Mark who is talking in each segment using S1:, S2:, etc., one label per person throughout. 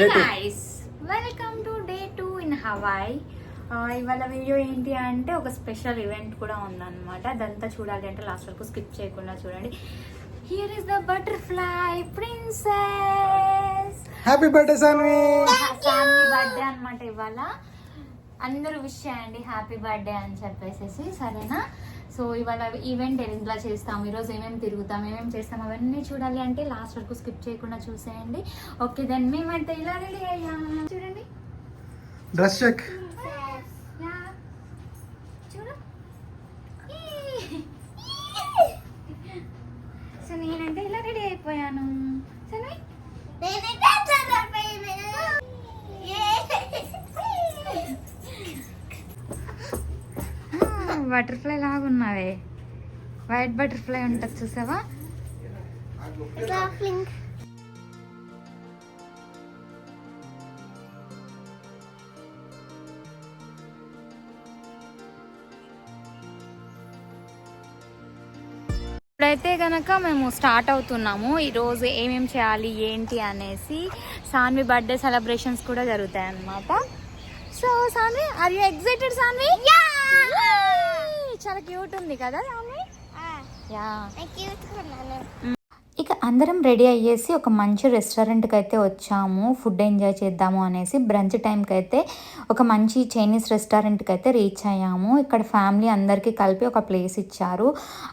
S1: Guys welcome to day two in Hawaii ఇవాళ video ఏంటి అంటే ఒక స్పెషల్ ఈవెంట్ కూడా ఉందన్నమాట. అదంతా చూడాలి అంటే లాస్ట్ వరకు స్కిప్ చేయకుండా చూడండి. Here is the butterfly princess
S2: happy birthday Sanvi
S1: Sanvi birthday అన్నమాట ఇవాళ. అందరూ విష్ చేయండి హ్యాపీ బర్త్డే అని చెప్పేసి సరేనా? సో ఇవాళ ఈవెంట్ ఎలా చేస్తాం? ఈరోజు ఏమేమి తిరుగుతాం? ఏమేమి చేస్తాం? అవన్నీ చూడాలి అంటే లాస్ట్ వరకు స్కిప్ చేయకుండా చూసేయండి. ఓకే దెన్ మేమైతే ఇలా రెడీ అయ్యాం. చూడండి.
S2: Dress check
S1: yeah. చూడు ఈ. సో నేనంటే ఇలా రెడీ అయిపోయాను. బటర్ఫ్లై లాగా ఉన్నావే వైట్ బటర్ఫ్లై ఉంటుంది చూసావా? ఇప్పుడైతే కనుక మేము స్టార్ట్ అవుతున్నాము. ఈరోజు ఏమేం చేయాలి ఏంటి అనేసి సాన్వి బర్త్డే సెలబ్రేషన్స్ కూడా జరుగుతాయి అన్నమాట so Sanvi are you excited Sanvi? Yeah చాలా క్యూట్ ఉంది కదా యా. ఇక అందరం రెడీ అయ్యేసి ఒక మంచి రెస్టారెంట్కి అయితే వచ్చాము. ఫుడ్ ఎంజాయ్ చేద్దాము అనేసి బ్రంచ్ టైంకి అయితే ఒక మంచి చైనీస్ రెస్టారెంట్కి అయితే రీచ్ అయ్యాము. ఇక్కడ ఫ్యామిలీ అందరికీ కలిపి ఒక ప్లేస్ ఇచ్చారు.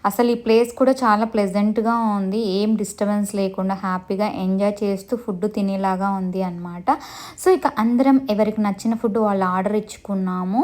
S1: అసలు ఈ ప్లేస్ కూడా చాలా ప్లెజెంట్గా ఉంది. ఏం డిస్టర్బెన్స్ లేకుండా హ్యాపీగా ఎంజాయ్ చేస్తూ ఫుడ్ తినేలాగా ఉంది అనమాట సో ఇక అందరం ఎవరికి నచ్చిన ఫుడ్ వాళ్ళు ఆర్డర్ ఇచ్చుకున్నాము.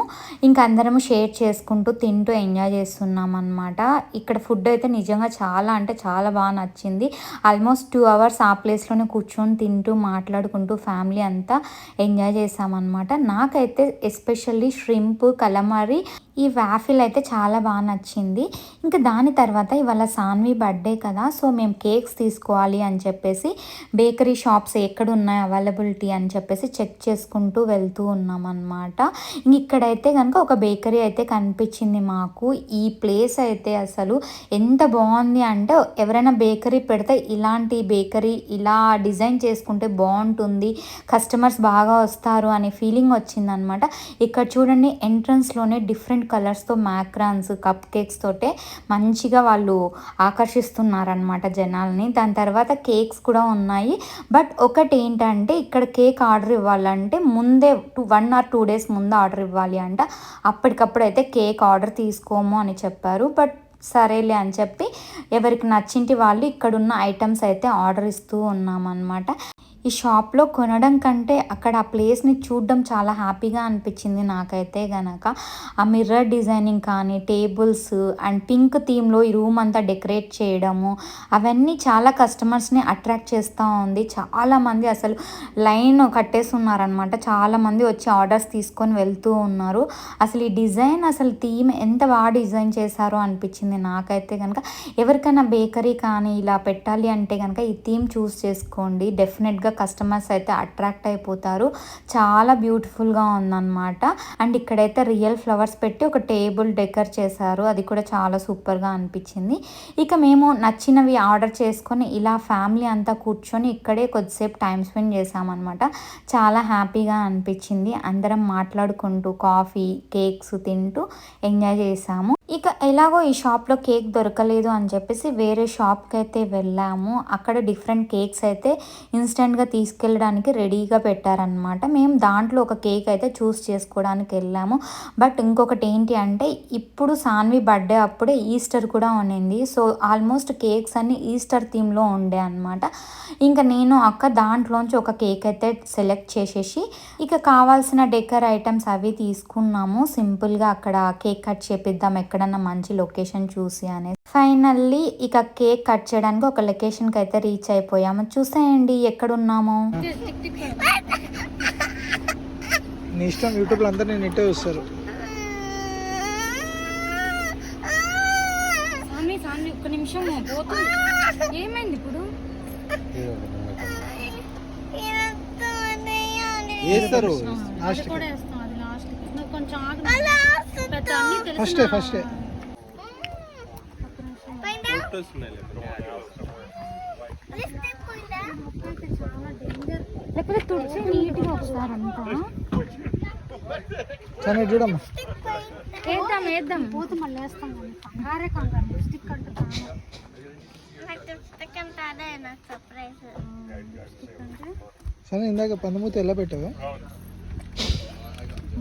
S1: ఇంకా అందరం షేర్ చేసుకుంటూ తింటూ ఎంజాయ్ చేస్తున్నాం అనమాట ఇక్కడ ఫుడ్ అయితే నిజంగా చాలా అంటే చాలా బాగా నచ్చింది. ఆల్మోస్ట్ టూ అవర్స్ ఆ ప్లేస్లోనే కూర్చొని తింటూ మాట్లాడుకుంటూ ఫ్యామిలీ అంతా ఎంజాయ్ చేసామన్నమాట. నాకైతే ఎస్పెషల్లీ ష్రింప్ కలమారి ఈ వ్యాఫిల్ అయితే చాలా బాగా నచ్చింది. ఇంకా దాని తర్వాత ఇవాళ సాన్వి బర్త్డే కదా సో మేము కేక్స్ తీసుకోవాలి అని చెప్పేసి బేకరీ షాప్స్ ఎక్కడ ఉన్నాయి అవైలబిలిటీ అని చెప్పేసి చెక్ చేసుకుంటూ వెళ్తూ ఉన్నాం అనమాట ఇంక ఇక్కడైతే కనుక ఒక బేకరీ అయితే కనిపించింది మాకు. ఈ ప్లేస్ అయితే అసలు ఎంత బాగుంది అంటే ఎవరైనా బేకరీ పెడితే ఇలాంటి బేకరీ ఇలా డిజైన్ చేసుకుంటే బాగుంటుంది కస్టమర్స్ బాగా వస్తారు అనే ఫీలింగ్ వచ్చిందనమాట ఇక్కడ చూడండి ఎంట్రన్స్లోనే డిఫరెంట్ కలర్స్తో మ్యాక్రాన్స్ కప్ కేక్స్ తోటే మంచిగా వాళ్ళు ఆకర్షిస్తున్నారనమాట జనాల్ని. దాని తర్వాత కేక్స్ కూడా ఉన్నాయి. బట్ ఒకటి ఏంటంటే ఇక్కడ కేక్ ఆర్డర్ ఇవ్వాలంటే ముందే two one or two days ముందు ఆర్డర్ ఇవ్వాలి అంట. అప్పటికప్పుడు అయితే కేక్ ఆర్డర్ తీసుకోము అని చెప్పారు. బట్ సరేలే అని చెప్పి ఎవరికి నచ్చింటి వాళ్ళు ఇక్కడున్న ఐటమ్స్ అయితే ఆర్డర్ ఇస్తూ ఉన్నామన్నమాట. ఈ షాప్లో కొనడం కంటే అక్కడ ఆ ప్లేస్ని చూడడం చాలా హ్యాపీగా అనిపించింది నాకైతే గనక. ఆ మిర్రర్ డిజైనింగ్ కానీ టేబుల్స్ అండ్ పింక్ థీమ్లో ఈ రూమ్ అంతా డెకరేట్ చేయడము అవన్నీ చాలా కస్టమర్స్ని అట్రాక్ట్ చేస్తూ ఉంది. చాలామంది అసలు లైన్ కట్టేసి ఉన్నారనమాట చాలామంది వచ్చి ఆర్డర్స్ తీసుకొని వెళ్తూ ఉన్నారు. అసలు ఈ డిజైన్ అసలు థీమ్ ఎంత బాగా డిజైన్ చేశారో అనిపించింది నాకైతే కనుక ఎవరికైనా బేకరీ కానీ ఇలా పెట్టాలి అంటే కనుక ఈ థీమ్ చూస్ చేసుకోండి. డెఫినెట్గా కస్టమర్స్ అయితే అట్రాక్ట్ అయిపోతారు. చాలా బ్యూటిఫుల్గా ఉందన్నమాట. అండ్ ఇక్కడైతే రియల్ ఫ్లవర్స్ పెట్టి ఒక టేబుల్ డెకర్ చేశారు. అది కూడా చాలా సూపర్గా అనిపించింది. ఇక మేము నచ్చినవి ఆర్డర్ చేసుకొని ఇలా ఫ్యామిలీ అంతా కూర్చొని ఇక్కడే కొద్దిసేపు టైం స్పెండ్ చేసామన్నమాట చాలా హ్యాపీగా అనిపించింది. అందరం మాట్లాడుకుంటూ కాఫీ కేక్స్ తింటూ ఎంజాయ్ చేసాము ఇక ఎలాగో ఈ షాప్లో కేక్ దొరకలేదు అని చెప్పేసి వేరే షాప్కి అయితే వెళ్ళాము. అక్కడ డిఫరెంట్ కేక్స్ అయితే ఇన్స్టెంట్గా తీసుకెళ్ళడానికి రెడీగా పెట్టారనమాట మేము దాంట్లో ఒక కేక్ అయితే చూస్ చేసుకోవడానికి వెళ్ళాము. బట్ ఇంకొకటి ఏంటి అంటే ఇప్పుడు సాన్వి బర్త్డే అప్పుడే ఈస్టర్ కూడా ఉండింది సో ఆల్మోస్ట్ కేక్స్ అన్ని ఈస్టర్ థీమ్లో ఉండే అనమాట ఇంకా నేను అక్క దాంట్లోంచి ఒక కేక్ అయితే సెలెక్ట్ చేసేసి ఇక కావాల్సిన డెకర్ ఐటమ్స్ అవి తీసుకున్నాము. సింపుల్గా అక్కడ కేక్ కట్ చేపిద్దాం ఎక్కడన్నా మంచి లొకేషన్ చూసి అనేది ఫైనల్లీ ఇక కేక్ కట్ చేయడానికి ఒక లొకేషన్కి అయితే రీచ్ అయిపోయాము. చూసేయండి ఎక్కడున్నామో?
S2: నీ ఇష్టం యూట్యూబ్లో అందరు నేను ఇట్టే చూస్తారు
S1: ఒక్క నిమిషం ఏమైంది ఇప్పుడు?
S2: వేస్తారు
S1: కొంచెం ఆగు పెద్ద అన్నీ తెలుసు
S2: ఫస్టే ఫస్టే
S1: చాలా లేకపోతే తుడిచి నీట్గా ఒకసారి అంతా
S2: చూడమ్మా.
S1: వేద్దాం వేద్దాం.
S3: పోతు మళ్ళీ వేస్తాం కానీ కంగారే కంగారు స్టిక్ అంటున్నాను
S2: సరే ఇందాక పందమూతి ఎలా పెట్టావా?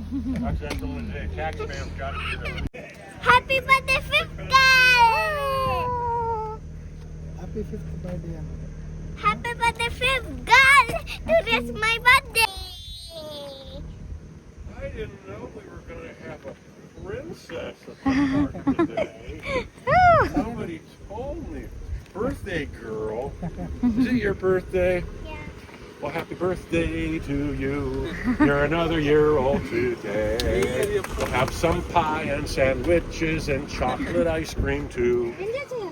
S4: Eh, Happy birthday, fifth
S2: guy! Happy fifth birthday.
S4: Happy birthday, fifth girl! Today my birthday!
S5: I didn't know we were going to have a princess at the today. Somebody told me, birthday girl. Is it your birthday?
S4: Yeah.
S5: Well, happy birthday to you. You're another year old today. We'll have some pie and sandwiches and chocolate ice cream too.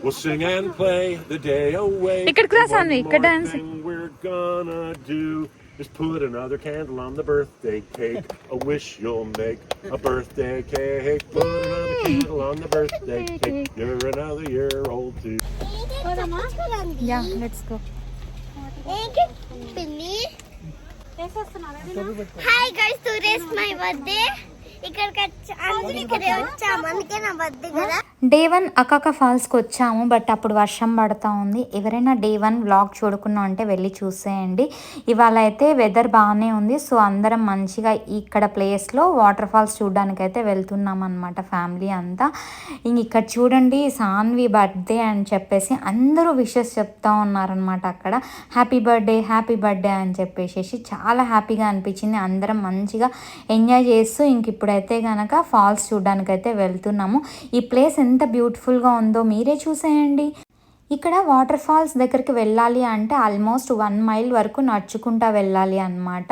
S5: We'll sing and play the day away.
S1: ఇక్కడికి రా
S5: And one
S1: Saanvi, ఇక్కడ
S5: more
S1: dance.
S5: thing we're gonna do is put another candle on the birthday cake. A wish you'll make. A birthday cake. Put another candle on the birthday cake. You're another year old too.
S1: Yeah let's go
S4: పిన్ని? Hi guys today's my birthday ఇక్కడికి వచ్చా అందుకే వచ్చాము. అందుకే నా birthday కదా.
S1: Day one అకాక ఫాల్స్కి వచ్చాము but అప్పుడు వర్షం పడుతూ ఉంది. ఎవరైనా డే వన్ వ్లాగ్ చూడకున్నా అంటే వెళ్ళి చూసేయండి. ఇవాళ అయితే వెదర్ బాగానే ఉంది. సో అందరం మంచిగా ఇక్కడ ప్లేస్లో వాటర్ ఫాల్స్ చూడడానికైతే వెళ్తున్నాం అనమాట ఫ్యామిలీ అంతా. ఇంక ఇక్కడ చూడండి సాన్వి బర్త్డే అని చెప్పేసి అందరూ విషెస్ చెప్తా ఉన్నారనమాట అక్కడ. హ్యాపీ బర్త్డే హ్యాపీ బర్త్డే అని చెప్పేసి చాలా హ్యాపీగా అనిపించింది. అందరం మంచిగా ఎంజాయ్ చేస్తూ ఇంక ఇప్పుడైతే కనుక ఫాల్స్ చూడడానికి అయితే వెళ్తున్నాము. ఈ ప్లేస్ ఎంత బ్యూటిఫుల్గా ఉందో మీరే చూసేయండి. ఇక్కడ వాటర్ ఫాల్స్ దగ్గరికి వెళ్ళాలి అంటే ఆల్మోస్ట్ వన్ మైల్ వరకు నడుచుకుంటా వెళ్ళాలి అన్నమాట.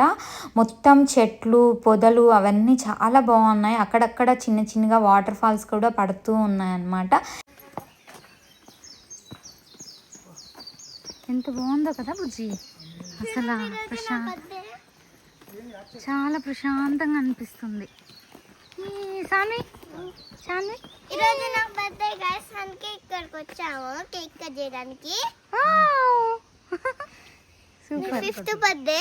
S1: మొత్తం చెట్లు పొదలు అవన్నీ చాలా బాగున్నాయి. అక్కడక్కడ చిన్న చిన్నగా వాటర్ ఫాల్స్ కూడా పడుతూ ఉన్నాయి అన్నమాట. ఎంత బాగుందో కదా బుజ్జి. అసలు ప్రశాంత చాలా ప్రశాంతంగా అనిపిస్తుంది. ఈ సాన్వి సాన్వి
S4: ఈరోజు నా బర్త్డే గైస్ అందుకే ఇక్కడికి వచ్చాము కేక్ కట్ చేయడానికి.
S1: సూపర్
S4: ఫిఫ్త్ బర్త్డే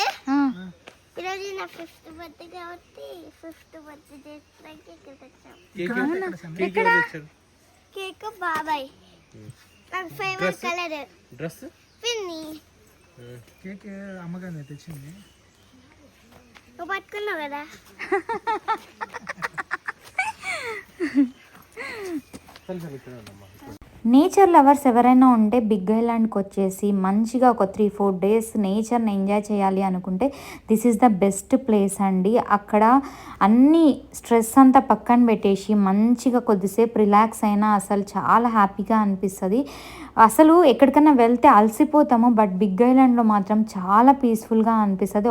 S4: ఈరోజు నా ఫిఫ్త్ బర్త్డే కాబట్టి ఫిఫ్త్ బర్త్డే చేసుకోవడానికి ఇక్కడికి వచ్చాము
S1: ఇక్కడ
S4: కేక్ బాబాయ్. నాకు ఫేవరెట్ కలర్
S2: డ్రెస్
S4: పిన్ని
S2: కేక్ అమ్మగానే తెచ్చింది.
S4: నువ్వు పట్టుకున్నావు కదా?
S1: నేచర్ లవర్స్ ఎవరైనా ఉంటే బిగ్ ఐలాండ్కి వచ్చేసి మంచిగా ఒక త్రీ ఫోర్ డేస్ నేచర్ని ఎంజాయ్ చేయాలి అనుకుంటే this is the best place అండి. అక్కడ అన్ని స్ట్రెస్ అంతా పక్కన పెట్టేసి మంచిగా కొద్దిసేపు రిలాక్స్ అయినా అసలు చాలా హ్యాపీగా అనిపిస్తుంది. అసలు ఎక్కడికైనా వెళ్తే అలసిపోతాము బట్ బిగ్ ఐలాండ్లో మాత్రం చాలా పీస్ఫుల్గా అనిపిస్తుంది.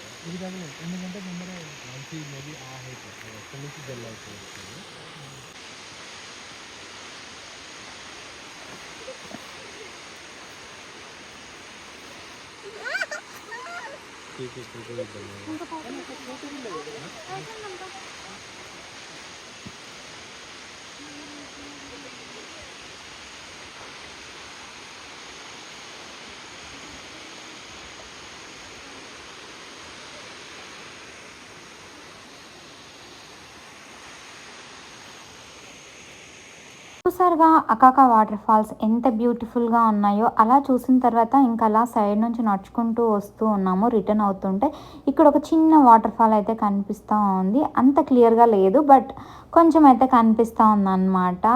S2: అవుతుంది ఇది తగలదు ఎందుకంటే ముందర మంచి మేబీ ఆ హైట్ ఎక్కడి నుంచి జెల్ అవుతుంది
S1: ఒక్కసారిగా అకాక వాటర్ ఫాల్స్ ఎంత బ్యూటిఫుల్గా ఉన్నాయో అలా చూసిన తర్వాత ఇంకా అలా సైడ్ నుంచి నడుచుకుంటూ వస్తూ ఉన్నాము రిటర్న్ అవుతుంటే. ఇక్కడ ఒక చిన్న వాటర్ ఫాల్ అయితే కనిపిస్తూ ఉంది. అంత క్లియర్గా లేదు బట్ కొంచెం అయితే కనిపిస్తూ ఉందన్నమాట.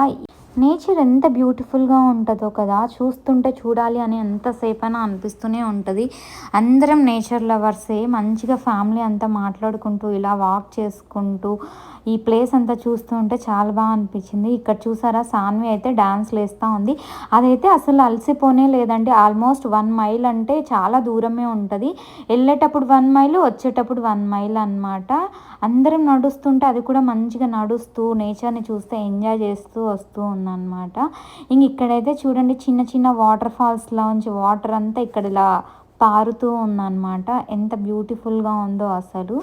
S1: నేచర్ ఎంత బ్యూటిఫుల్గా ఉంటుందో కదా చూస్తుంటే చూడాలి అని ఎంతసేపైనా అనిపిస్తూనే ఉంటుంది. అందరం నేచర్ లవర్సే మంచిగా ఫ్యామిలీ అంతా మాట్లాడుకుంటూ ఇలా వాక్ చేసుకుంటూ ఈ ప్లేస్ అంతా చూస్తూ ఉంటే చాలా బాగా అనిపించింది. ఇక్కడ చూసారా? సాన్వి అయితే డ్యాన్స్లు వేస్తూ ఉంది. అదైతే అసలు అలసిపోనే లేదండి. ఆల్మోస్ట్ వన్ మైల్ అంటే చాలా దూరమే ఉంటుంది. వెళ్ళేటప్పుడు వన్ మైల్ వచ్చేటప్పుడు వన్ మైల్ అన్నమాట. అందరం నడుస్తుంటే అది కూడా మంచిగా నడుస్తూ నేచర్ని చూస్తే ఎంజాయ్ చేస్తూ వస్తూ ఉందన్నమాట. ఇంక ఇక్కడైతే చూడండి చిన్న చిన్న వాటర్ ఫాల్స్లో నుంచి వాటర్ అంతా ఇక్కడ ఇలా పారుతూ ఉందన్నమాట. ఎంత బ్యూటిఫుల్గా ఉందో అసలు.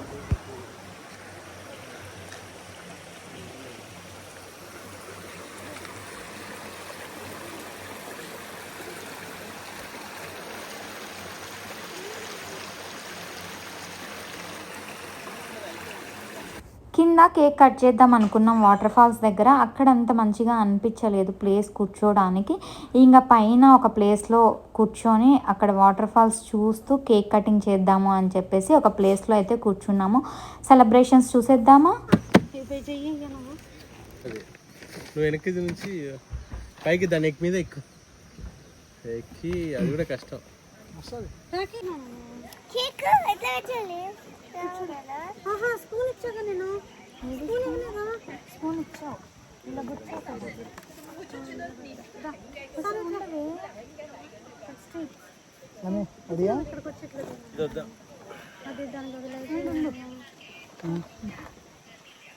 S1: కింద కేక్ కట్ చేద్దాం అనుకున్నాం వాటర్ ఫాల్స్ దగ్గర. అక్కడ అంత మంచిగా అనిపించలేదు ప్లేస్ కూర్చోడానికి. ఇంకా పైన ఒక ప్లేస్లో కూర్చొని అక్కడ వాటర్ ఫాల్స్ చూస్తూ కేక్ కటింగ్ చేద్దాము అని చెప్పేసి ఒక ప్లేస్లో అయితే కూర్చున్నాము. సెలబ్రేషన్స్ చూసేద్దామా?
S3: నువ్వు
S2: వెనక్కి నుంచి పైకి దాని ఎక్కి మీద ఎక్కు. ఎక్కి అది కూడా కష్టం.
S3: ఆహా స్కూల్ ఇచ్చాక నేను? స్కూల్ ఇవ్వలేదా స్కూల్ ఇచ్చావు ఇలా గుర్తు ఇక్కడికి వచ్చేట్లేదు
S2: ఇదొద్దా
S3: అది దానికి వదిలేదు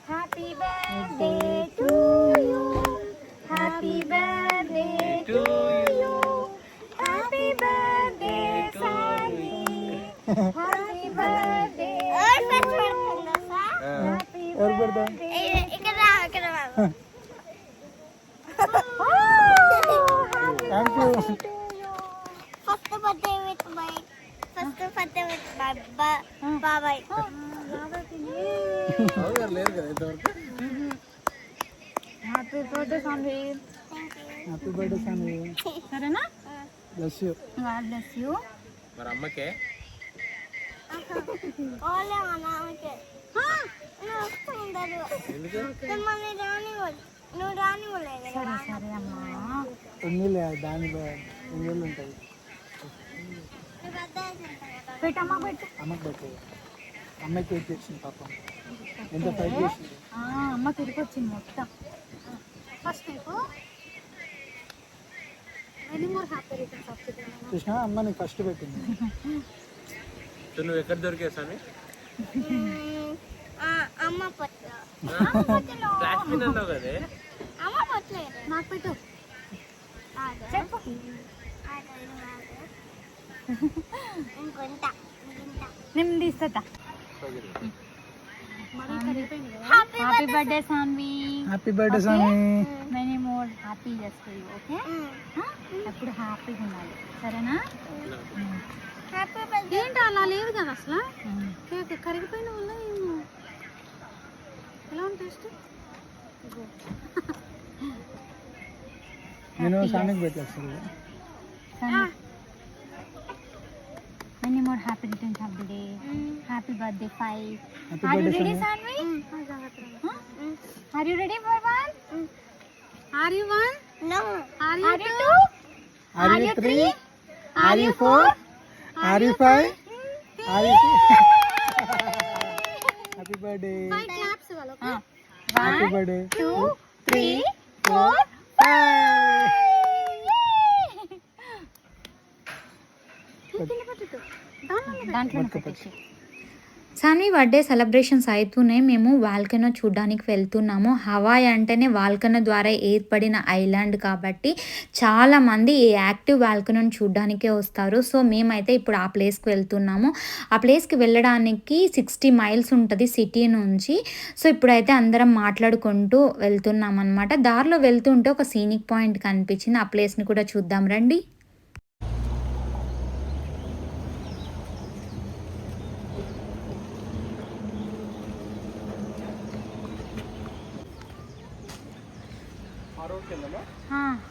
S1: happy birthday to you happy birthday to you happy birthday Sai happy birthday
S4: ఇక్కడ రా ఇక్కడ రా first birthday with my first birthday with my బాబాయ్
S2: లేదు కదా ఇంతవరకు
S1: happy birthday Sanvi
S2: happy birthday Sami.
S1: సరేనా?
S2: Bless you
S1: God bless you.
S2: మరి అమ్మకే
S4: ఓలే మా నాన్నకి మిమ్మల్ని నువ్వు రానివ్వలేదు
S1: సరే సరే అమ్మా.
S2: ఉన్నీలే దాని ఉన్నీళ్ళు ఉంటుంది
S4: నువ్వు పెద్ద అవుతుంటావు కదా?
S1: పెట్టమ్మా పెట్టు.
S2: అమ్మకి పెట్టేది అమ్మకి కేక్ తెచ్చింది పాపం? ఎంత ఫైట్ చేసింది?
S1: అమ్మ తిరిగి వచ్చింది మొత్తం.
S3: ఫస్ట్ నీకు
S2: చూసినా అమ్మ నీకు ఫస్ట్ పెట్టింది. నువ్వు ఎక్కడ దొరికే
S4: పొట్టు
S2: ప్లాస్టిక్ అన్నావు కదే?
S3: నాకు పెట్టు.
S4: చెప్పు. ఇంకొంత ఇంకొంత
S1: నేను తీస్తా.
S3: మరీ కరిగిపోయింది కదా?
S4: Happy
S1: happy birthday Sanvi
S2: happy birthday Sami
S1: many more happy చేస్తాయి ఓకే ఎప్పుడు హ్యాపీగా ఉండాలి. సరేనా?
S3: ఏంటి అలా లేదు కదా అసలు? కేక్ కరిగిపోయిన వల్ల ఏమో. ఎలా ఉంది టేస్ట్?
S2: నేను సామికి పెట్టేస్తాను
S1: many more happy returns of the day happy birthday five
S2: happy
S1: are you
S2: birthday
S1: ready
S2: Sami
S1: Sanvi are you ready for one
S3: are you one
S4: no
S3: are
S1: are
S3: you
S1: you two
S2: are you three are you four are you five are you happy birthday
S3: five claps వాళ్ళు
S2: happy birthday
S1: two three four దాంట్లో Saanvi birthday celebrations అవుతూనే మేము volcano చూడడానికి వెళ్తున్నాము. Hawaii అంటేనే volcano ద్వారా ఏర్పడిన island కాబట్టి చాలామంది ఈ యాక్టివ్ వాల్కనోని చూడడానికే వస్తారు. సో మేమైతే ఇప్పుడు ఆ ప్లేస్కి వెళ్తున్నాము. ఆ ప్లేస్కి వెళ్ళడానికి సిక్స్టీ మైల్స్ ఉంటుంది సిటీ నుంచి. సో ఇప్పుడైతే అందరం మాట్లాడుకుంటూ వెళ్తున్నాం అనమాట దారిలో వెళ్తుంటే ఒక సీనిక్ పాయింట్ కనిపించింది. ఆ ప్లేస్ని కూడా చూద్దాం రండి.
S2: って。うん。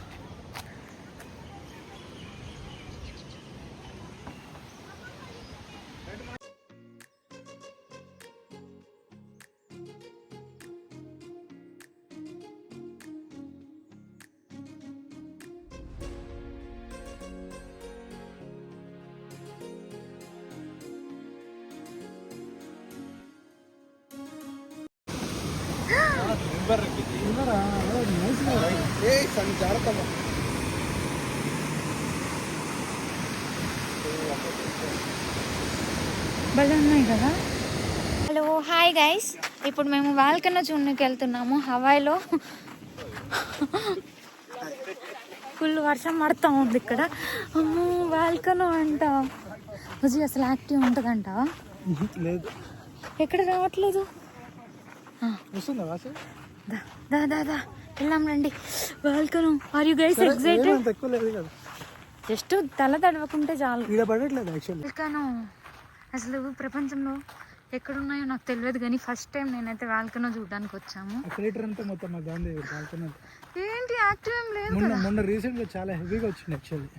S1: భలే ఉన్నాయి కదా? Hello hi guys. ఇప్పుడు మేము వాల్కన్న చూడడానికి వెళ్తున్నాము. హవాయిలో ఫుల్ వర్షం పడుతూ ఉంది ఇక్కడ. అమ్మో వాల్కనో అంట. రోజు అసలు యాక్టివ్ ఉంటుందంట.
S2: లేదు.
S1: ఎక్కడ రావట్లేదు? దా దా దా దా. వెళ్దాం రండి. Volcano
S2: are you guys excited
S1: just తల తడవకుంటే చాలు.
S2: ఈడ పడట్లేదు యాక్చువల్లీ
S1: వాల్కనో. అసలు ప్రపంచంలో ఎక్కడున్నాయో నాకు తెలియదు కానీ ఫస్ట్ టైం నేనైతే వాల్కనో చూడడానికి వచ్చాము.
S2: క్రియేటర్ అంతా మొత్తం మా గాంధీ పాల్గొన్న
S1: ఏంటి యాక్టివ్ ఏం లేదు
S2: మొన్న మొన్న రీసెంట్గా చాలా హెవీగా వచ్చింది యాక్చువల్లీ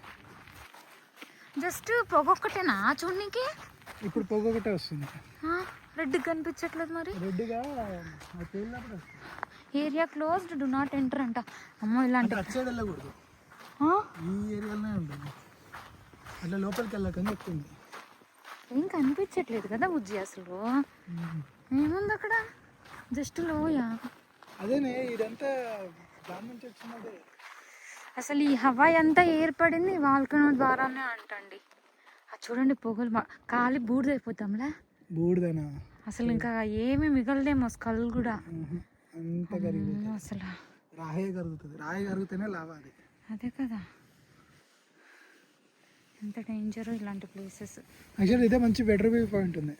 S1: జస్ట్ పొగ ఒక్కటేనా చూడనికి?
S2: ఇప్పుడు పొగ ఒకటే వస్తుంది.
S1: రెడ్ కనిపించట్లేదు మరి.
S2: వస్తుంది.
S1: Area closed do not enter అంట. అమ్మో ఇలాంటి
S2: అంటే సైడ్ వెళ్ళకూడదు? ఈ ఏరియాలోనే ఉంటుంది. అట్లా లోపలికి వెళ్ళకని చెప్తుంది
S1: ఏం కనిపించట్లేదు కదా బుజ్జి అసలు. ఏముంది అక్కడ? జస్ట్ లోయ?
S2: అదేనే ఇదంతా
S1: అసలు ఈ హవాయి అంతా ఏర్పడింది వాల్కనో ద్వారానే అంటండి. అది చూడండి పొగలు కాలి బూడిదైపోతాంలే.
S2: బూడిదనా?
S1: అసలు ఇంకా ఏమీ మిగలదేమో స్కల్ కూడా. అసలు.
S2: రాయే కరుగుతుంది. రాయి కరిగితేనే లాభ అది.
S1: అదే కదా. ఎంత డేంజర్ ఇలాంటి ప్లేసెస్
S2: యాక్చువల్లీ ఇదే మంచి బెటర్ వ్యూ పాయింట్ ఉంది.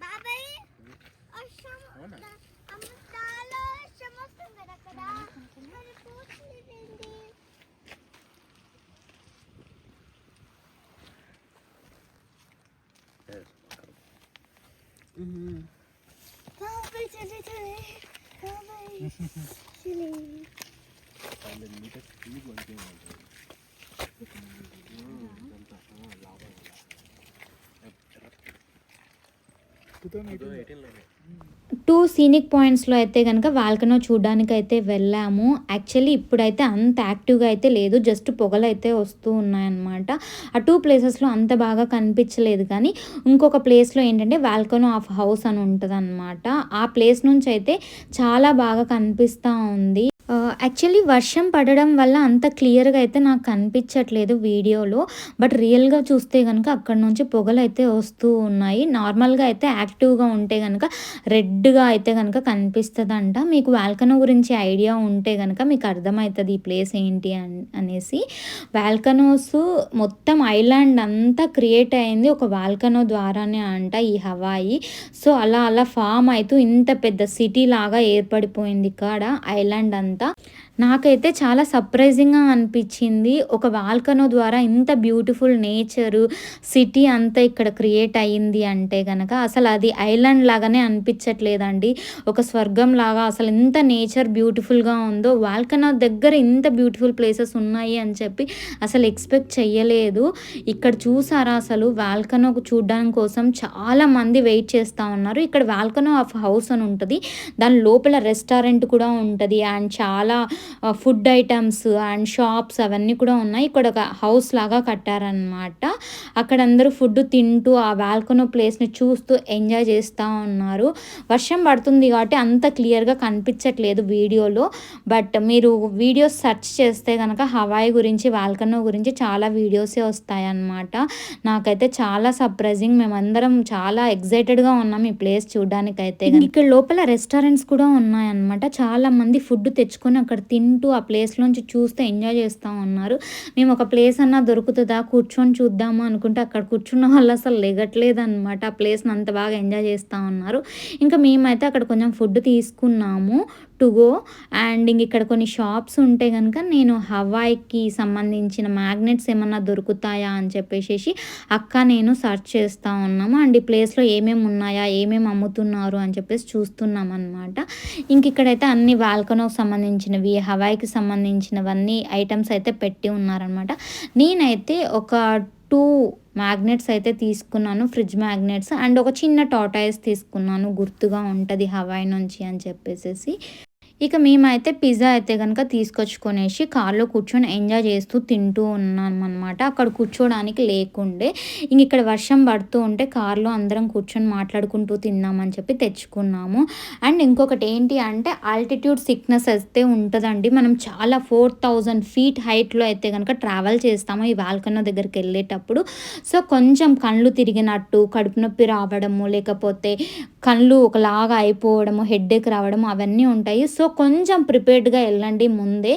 S4: బాబాయ్ వర్షం అమ్మ చాలా వర్షం వస్తుంది కదా అక్కడ మరి పోట్లేదండి బాబాయ్ చలి చలి బాబాయ్ చలి
S1: టూ సీనిక్ పాయింట్స్లో అయితే కనుక వాల్కనో చూడడానికి అయితే వెళ్ళాము. యాక్చువల్లీ ఇప్పుడైతే అంత యాక్టివ్గా అయితే లేదు. జస్ట్ పొగలు అయితే వస్తూ ఉన్నాయన్నమాట. ఆ టూ ప్లేసెస్లో అంత బాగా కనిపించలేదు కానీ ఇంకొక ప్లేస్లో ఏంటంటే వాల్కనో ఆఫ్ హౌస్ అని ఉంటుంది ఆ ప్లేస్ నుంచి అయితే చాలా బాగా కనిపిస్తూ ఉంది. యాక్చువల్లీ వర్షం పడడం వల్ల అంత క్లియర్గా అయితే నాకు కనిపించట్లేదు వీడియోలో. బట్ రియల్గా చూస్తే కనుక అక్కడ నుంచి పొగలు అయితే వస్తూ ఉన్నాయి. నార్మల్గా అయితే యాక్టివ్గా ఉంటే కనుక రెడ్గా అయితే కనుక కనిపిస్తుందంట. మీకు వాల్కనో గురించి ఐడియా ఉంటే కనుక మీకు అర్థమవుతుంది ఈ ప్లేస్ ఏంటి అనేసి. వాల్కనోస్ మొత్తం ఐలాండ్ అంతా క్రియేట్ అయింది ఒక వాల్కనో ద్వారానే అంట ఈ హవాయి. సో అలా అలా ఫామ్ అవుతూ ఇంత పెద్ద సిటీ లాగా ఏర్పడిపోయింది ఇక్కడ ఐలాండ్ అంతా. అంతా నాకైతే చాలా సర్ప్రైజింగ్గా అనిపించింది. ఒక వాల్కనో ద్వారా ఇంత బ్యూటిఫుల్ నేచరు సిటీ అంతా ఇక్కడ క్రియేట్ అయ్యింది అంటే కనుక అసలు అది ఐలాండ్ లాగానే అనిపించట్లేదండి. ఒక స్వర్గం లాగా అసలు ఎంత నేచర్ బ్యూటిఫుల్గా ఉందో వాల్కనో దగ్గర ఇంత బ్యూటిఫుల్ ప్లేసెస్ ఉన్నాయి అని చెప్పి అసలు ఎక్స్పెక్ట్ చెయ్యలేదు. ఇక్కడ చూసారా అసలు? వాల్కనో చూడడానికి కోసం చాలా మంది వెయిట్ చేస్తూ ఉన్నారు. ఇక్కడ వాల్కనో ఆఫ్ హౌస్ అని ఉంటుంది. దాని లోపల రెస్టారెంట్ కూడా ఉంటుంది. అండ్ చాలా ఫుడ్ ఐటమ్స్ అండ్ షాప్స్ అవన్నీ కూడా ఉన్నాయి. ఇక్కడ ఒక హౌస్ లాగా కట్టారనమాట అక్కడ అందరూ ఫుడ్ తింటూ ఆ వాల్కనో ప్లేస్ని చూస్తూ ఎంజాయ్ చేస్తూ ఉన్నారు. వర్షం పడుతుంది కాబట్టి అంత క్లియర్గా కనిపించట్లేదు వీడియోలో. బట్ మీరు వీడియోస్ సెర్చ్ చేస్తే కనుక హవాయి గురించి వాల్కనో గురించి చాలా వీడియోసే వస్తాయన్నమాట. నాకైతే చాలా సర్ప్రైజింగ్ మేమందరం చాలా ఎగ్జైటెడ్గా ఉన్నాం ఈ ప్లేస్ చూడడానికైతే ఇక్కడ లోపల రెస్టారెంట్స్ కూడా ఉన్నాయన్నమాట. చాలా మంది ఫుడ్ తెచ్చుకొని అక్కడ తింటూ ఆ ప్లేస్లోంచి చూస్తే ఎంజాయ్ చేస్తూ ఉన్నారు. మేము ఒక ప్లేస్ అన్నా దొరుకుతుందా? కూర్చొని చూద్దాము అనుకుంటే అక్కడ కూర్చున్న వాళ్ళు అసలు లెగట్లేదు అనమాట ఆ ప్లేస్ని అంత బాగా ఎంజాయ్ చేస్తూ ఉన్నారు. ఇంకా మేమైతే అక్కడ కొంచెం ఫుడ్ తీసుకున్నాము టు గో అండ్ ఇంక ఇక్కడ కొన్ని షాప్స్ ఉంటే కనుక నేను హవాయికి సంబంధించిన మ్యాగ్నెట్స్ ఏమన్నా దొరుకుతాయా అని చెప్పేసి అక్క నేను సర్చ్ చేస్తూ ఉన్నాము. అండ్ ఈ ప్లేస్లో ఏమేమి ఉన్నాయా? ఏమేమి అమ్ముతున్నారు? అని చెప్పేసి చూస్తున్నాం అనమాట ఇంక ఇక్కడైతే అన్ని వాల్కనోకి సంబంధించినవి హవాయికి సంబంధించినవన్నీ ఐటమ్స్ అయితే పెట్టి ఉన్నారనమాట నేనైతే ఒక టూ మ్యాగ్నెట్స్ అయితే తీసుకున్నాను ఫ్రిడ్జ్ మ్యాగ్నెట్స్ అండ్ ఒక చిన్న టాటాయిస్ తీసుకున్నాను గుర్తుగా ఉంటుంది హవాయి నుంచి అని చెప్పేసి ఇక మేమైతే పిజ్జా అయితే కనుక తీసుకొచ్చుకొనేసి కార్లో కూర్చొని ఎంజాయ్ చేస్తూ తింటూ ఉన్నాం అనమాట అక్కడ కూర్చోడానికి లేకుండే. ఇంక ఇక్కడ వర్షం పడుతూ ఉంటే కార్లో అందరం కూర్చొని మాట్లాడుకుంటూ తిన్నామని చెప్పి తెచ్చుకున్నాము. అండ్ ఇంకొకటి ఏంటి అంటే ఆల్టిట్యూడ్ సిక్నెస్ అయితే ఉంటుందండి. మనం చాలా ఫోర్ థౌజండ్ ఫీట్ హైట్లో అయితే కనుక ట్రావెల్ చేస్తాము ఈ బాల్కనో దగ్గరికి వెళ్ళేటప్పుడు. సో కొంచెం కళ్ళు తిరిగినట్టు కడుపు నొప్పి రావడము లేకపోతే కళ్ళు ఒకలాగా అయిపోవడము హెడ్ఏక్ రావడము అవన్నీ ఉంటాయి. సో కొంచెం ప్రిపేర్డ్గా వెళ్ళండి ముందే.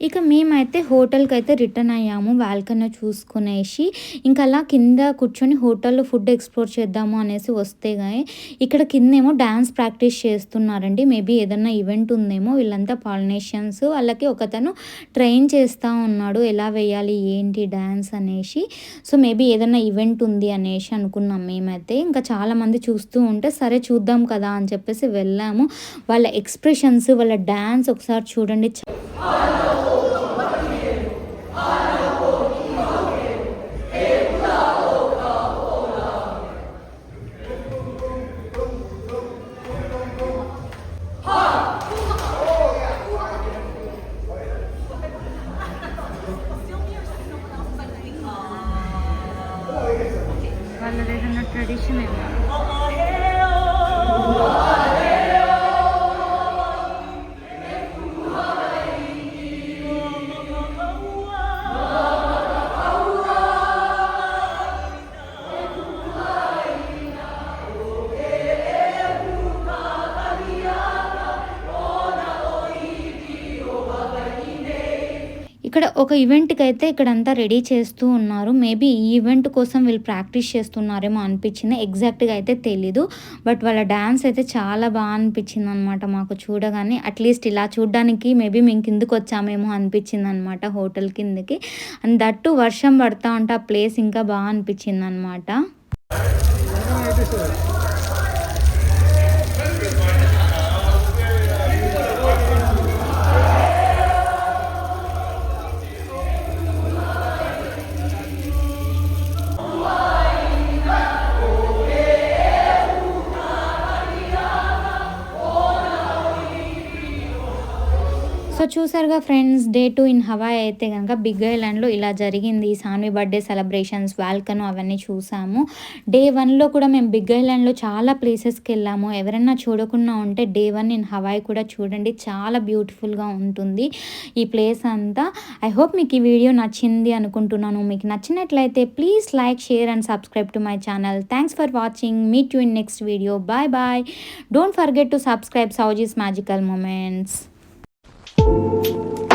S1: ఇక మేమైతే హోటల్కి అయితే రిటర్న్ అయ్యాము వాల్కన్నా చూసుకునేసి. ఇంకా అలా కింద కూర్చొని హోటల్లో ఫుడ్ ఎక్స్ప్లోర్ చేద్దాము అనేసి వస్తే కానీ ఇక్కడ కిందేమో డ్యాన్స్ ప్రాక్టీస్ చేస్తున్నారండి. మేబీ ఏదన్నా ఈవెంట్ ఉందేమో వీళ్ళంతా పాలినేషన్స్ వాళ్ళకి ఒకతను ట్రైన్ చేస్తూ ఉన్నాడు ఎలా వేయాలి ఏంటి డ్యాన్స్ అనేసి. సో మేబీ ఏదన్నా ఈవెంట్ ఉంది అనేసి అనుకున్నాం మేమైతే. ఇంకా చాలామంది చూస్తూ ఉంటే సరే చూద్దాం కదా అని చెప్పేసి వెళ్ళాము. వాళ్ళ ఎక్స్ప్రెషన్స్ వాళ్ళ డ్యాన్స్ ఒకసారి చూడండి. ఇక్కడ ఒక ఈవెంట్కి అయితే ఇక్కడంతా రెడీ చేస్తూ ఉన్నారు. మేబీ ఈ ఈవెంట్ కోసం వీళ్ళు ప్రాక్టీస్ చేస్తున్నారేమో అనిపించింది. ఎగ్జాక్ట్గా అయితే తెలీదు. బట్ వాళ్ళ డ్యాన్స్ అయితే చాలా బాగా అనిపించింది అనమాట మాకు చూడగానే. అట్లీస్ట్ ఇలా చూడడానికి మేబీ మేము కిందకి వచ్చామేమో అనిపించింది అనమాట హోటల్ కిందకి. అండ్ దట్టు వర్షం పడతా ఉంటే ఆ ప్లేస్ ఇంకా బాగా అనిపించింది అనమాట సో చూసారుగా friends day two in Hawaii అయితే కనుక బిగ్ ఐలాండ్లో ఇలా జరిగింది. సాన్వి బర్త్డే సెలబ్రేషన్స్ వాల్కను అవన్నీ చూసాము. డే వన్లో కూడా మేము బిగ్ ఐలాండ్లో చాలా ప్లేసెస్కి వెళ్ళాము. ఎవరైనా చూడకుండా ఉంటే డే వన్ ఇన్ హవాయ్ కూడా చూడండి. చాలా బ్యూటిఫుల్గా ఉంటుంది ఈ ప్లేస్ అంతా. ఐ హోప్ మీకు ఈ వీడియో నచ్చింది అనుకుంటున్నాను. మీకు నచ్చినట్లయితే please like share and subscribe to my channel. Thanks for watching meet you in next video bye bye don't forget to subscribe Sowji's magical moments Thank you.